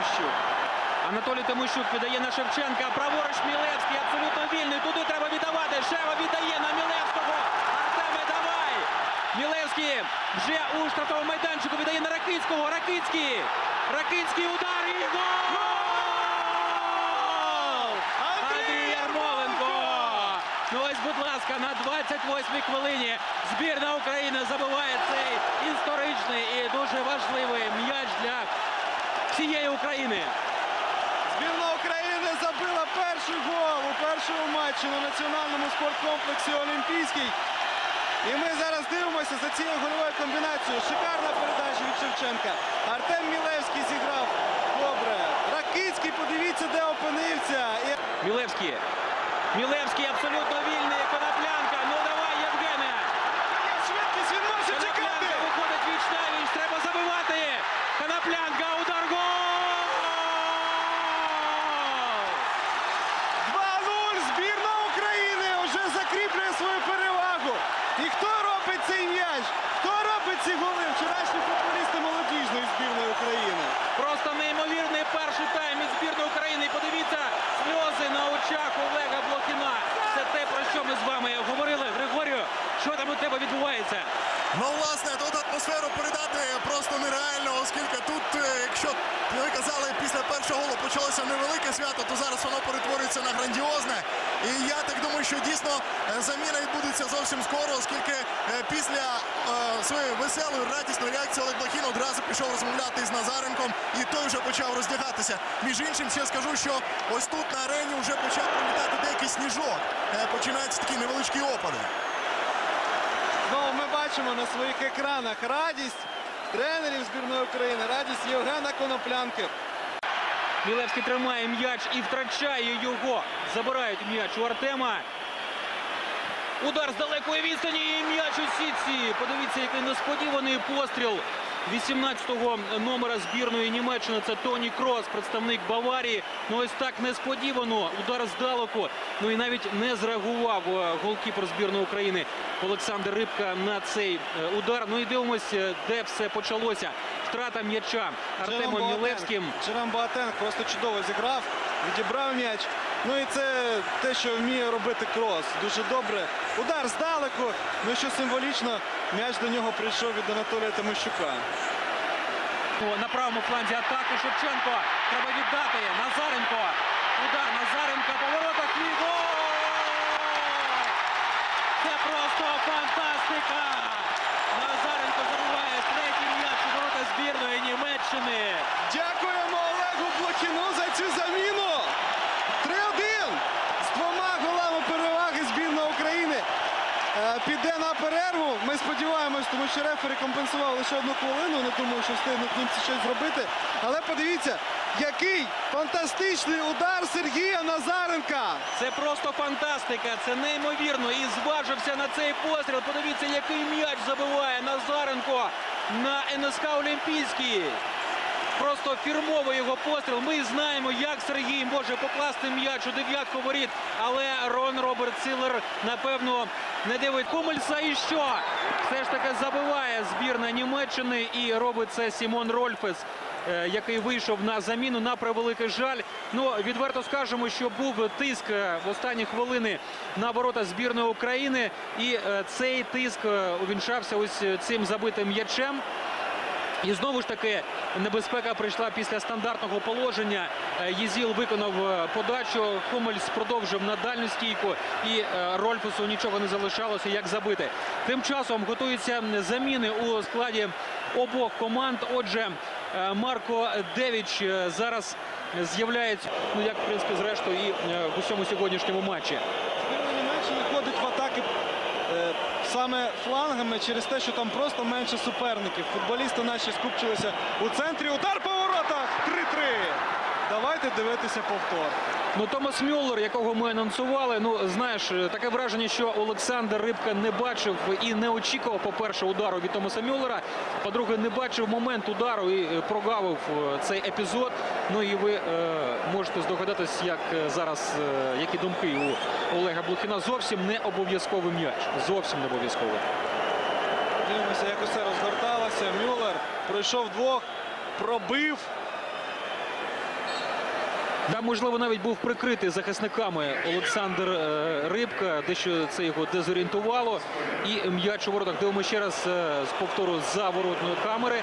Тимощук. Анатолій Тимощук віддає на Шевченка. Праворуч Мілевський абсолютно вільний. Туди треба віддавати. Шева віддає на Мілевського. Артеме, давай! Мілевський вже у штрафному майданчику віддає на Ракицького. Ракицький. Ракицький удар і гол! Андрій Ярмоленко! Ну ось, будь ласка, на 28-й хвилині збірна України забиває цей історичний і дуже важливий м'яч для всієї України. Збірна України забила перший гол у першому матчі на національному спорткомплексі Олімпійський. І ми зараз дивимося за цією гольовою комбінацією. Шикарна передача від Шевченка. Артем Мілевський зіграв добре. Ракицький, подивіться, де опинився. І... Мілевський. Мілевський абсолютно вільний. Коноплянка. Ну давай, Євгене. Швидкість, він може чекати. Коноплянка виходить віч на віч. Треба забивати. Коноплянка. Удар гол! 2-0. Збірна України вже закріплює свою перевагу. І хто робить цей м'яч? Хто робить ці голи? Вчорашні футболісти молодіжної збірної України. Просто неймовірний перший тайм від збірної України. І Подивіться, сльози на очах Олега Блохіна. Це те, про що ми з вами говорили. Григорію, що там у тебе відбувається? Ну, власне, тут атмосферу передати просто нереально, оскільки тут, е, якщо ви казали, після першого голу почалося невелике свято, то зараз воно перетворюється на грандіозне. І я так думаю, що дійсно е, заміна відбудеться зовсім скоро, оскільки е, після своєї веселої, радісної реакції Олег Блохін одразу пішов розмовляти з Назаренком, і той вже почав роздягатися. Між іншим, ще скажу, що ось тут на арені вже почав прилітати деякий сніжок. Починаються такі невеличкі опади. Знову ми бачимо на своїх екранах радість тренерів збірної України, радість Євгена Коноплянки. Мілевський тримає м'яч і втрачає його. Забирають м'яч у Артема. Удар з далекої відстані і м'яч у сітці. Подивіться, який несподіваний постріл 18-го номера збірної Німеччини. Це Тоні Крос, представник Баварії. Ну ось так несподівано. Удар здалеку. Ну і навіть не зреагував е, голкіпер збірної України Олександр Рибка на цей е, удар. Ну і дивимося, е, де все почалося. Втрата м'яча Артемом Мілевським. Боатенг. Джером Боатенг просто чудово зіграв, відібрав м'яч. Ну і це те, що вміє робити крос. Дуже добре. Удар здалеку. Ну і що символічно, м'яч до нього прийшов від Анатолія Тимощука. На правому фланзі атаки Шевченко. Треба віддати. Назаренко. Удар Назаренко. Поворотах і гол! Це просто фантастика! Назаренко забиває третій м'яч у ворота збірної Німеччини. Дякуємо Олегу Блохіну за цю заміну. 3-1 з двома голами переваги збірна України. Е, Піде на перерву. Ми сподіваємось, тому що рефері компенсував лише одну хвилину. Не думаю, що встигнуть німці щось зробити. Але подивіться, який фантастичний удар Сергія Назаренка. Це просто фантастика, це неймовірно. І зважився на цей постріл. Подивіться, який м'яч забиває Назаренко на НСК Олімпійський. Просто фірмовий його постріл. Ми знаємо, як Сергій може покласти м'яч у дев'ятку воріт. Але Рон Роберт Сілер, напевно, не дивить Кумельса. І що? Все ж таки забиває збірна Німеччини і робить це Сімон Рольфес. е, Який вийшов на заміну на превеликий жаль. Ну відверто скажемо, що був тиск е, в останні хвилини на ворота збірної України, і е, цей тиск увінчався ось цим забитим м'ячем. І знову ж таки небезпека прийшла після стандартного положення. Е, Єзіл виконав е, подачу. Хумельс продовжив на дальню стійку. І е, Рольфусу нічого не залишалося, як забити. Тим часом готуються заміни у складі обох команд. Отже, Марко Девіч зараз з'являється, ну як в принципі, зрештою, і в усьому сьогоднішньому матчі. Німеччини ходить в атаки саме флангами через те, що там просто менше суперників. Футболісти наші скупчилися у центрі. Удар по воротах. 3-3. Давайте дивитися повтор. Ну, Томас Мюллер, якого ми анонсували, ну знаєш, е, таке враження, що Олександр Рибка не бачив і не очікував, по-перше, удару від Томаса Мюллера. По-друге, не бачив момент удару і е, прогавив е, цей епізод. Ну і ви е, можете здогадатись, як зараз, е, які думки у Олега Блохіна. Зовсім не обов'язковий м'яч. Зовсім не обов'язковий. Дивимося, як усе розгорталося. Мюллер пройшов двох, пробив. Там, можливо, навіть був прикритий захисниками Олександр е, Рибка, дещо це його дезорієнтувало. І м'яч у воротах. Дивимо ще раз е, з повтору за воротної камери.